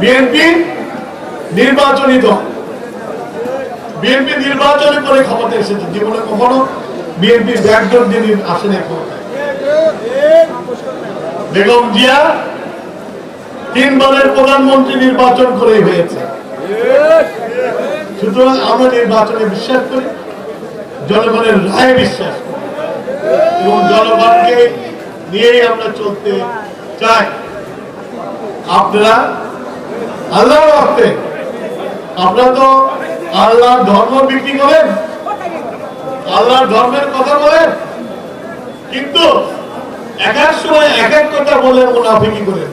BNP নির্বাচনী দল। BNP নির্বাচনে করে ক্ষমতা এসেছে। জীবনে কখনো বিএনপি ব্যাকডোর দিয়ে আসেনি বেগম জিয়া তিনবারের প্রধানমন্ত্রী নির্বাচন করে হয়েছে। সুতরাং আমরা নির্বাচনে বিশ্বাস করি, জনগণের রায়ে বিশ্বাস করি। এবং জনগণকে নিয়েই আমরা চলতে চাই। আপনারা আল্লাহ রাখতে আপনারা তো আল্লাহ ধর্ম বিক্রি করেন, আল্লাহর ধর্মের কথা বলেন, কিন্তু এক এক সময় এক এক কথা বলে মুনাফিকি করেন।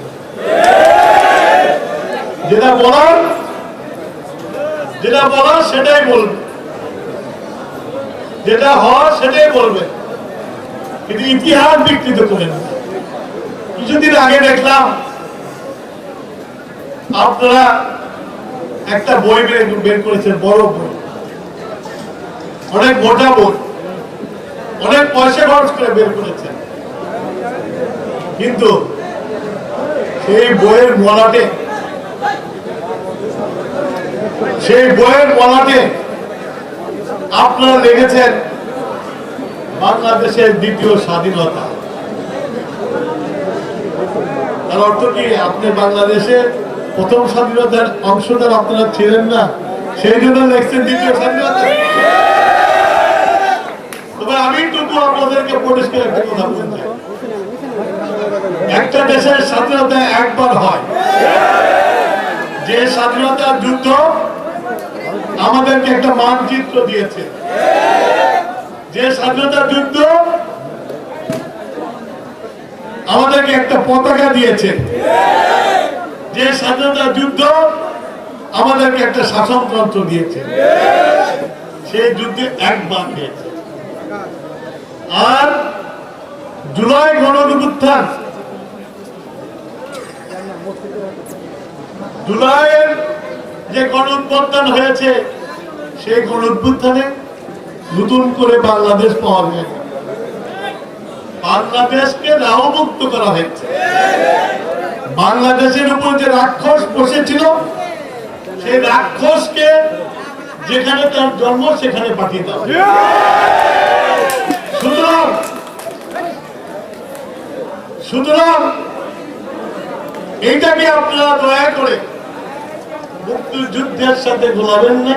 যেটা বলার যেটা বলার সেটাই বলবে। যেটা হওয়ার সেটাই বলবে। কিন্তু ইতিহাস বিকৃত করেন না। কিছুদিন আগে দেখলাম আপনারা একটা বই বের করেছেন, বড় বই। অনেক মোটা বই। অনেক পয়সা খরচ করে বের করেছেন। কিন্তু সেই বইয়ের মলাটে, সেই বইয়ের মলাটে আপনারা লিখেছেন বাংলাদেশের দ্বিতীয় স্বাধীনতা। তার অর্থ কি? আপনি বাংলাদেশে প্রথম স্বাধীনতার অংশদার আপনারা ছিলেন না, সেই জন্য লিখছেন দ্বিতীয় স্বাধীনতা। তবে আমি টুকু আপনাদেরকে পরিষ্কার একটা কথা বলতে। একটা দেশের স্বাধীনতা একবার হয়। যে স্বাধীনতার যুদ্ধ আমাদেরকে একটা মানচিত্র দিয়েছে। যে স্বাধীনতার যুদ্ধ আমাদেরকে একটা পতাকা দিয়েছে। যে স্বাধীনতার যুদ্ধ আমাদেরকে একটা শাসনতন্ত্র দিয়েছে। সেই যুদ্ধে এক একবার হয়েছে। আর জুলাই গণঅভ্যুত্থান, জুলাইয়ের যে গণঅভ্যুত্থান হয়েছে, সেই গণঅভ্যুত্থানে নতুন করে বাংলাদেশ পাওয়া গেছে বাংলাদেশকে রাহমুক্ত করা হয়েছে। বাংলাদেশের উপর যে রাক্ষস বসেছিল, সেই রাক্ষসকে যেখানে তার জন্ম, সেখানে পাঠিয়ে হয়েছে। সুতরাং সুতরাং, এইটাকে আপনারা দয়া করে মুক্তিযুদ্ধের সাথে গোলাবেন না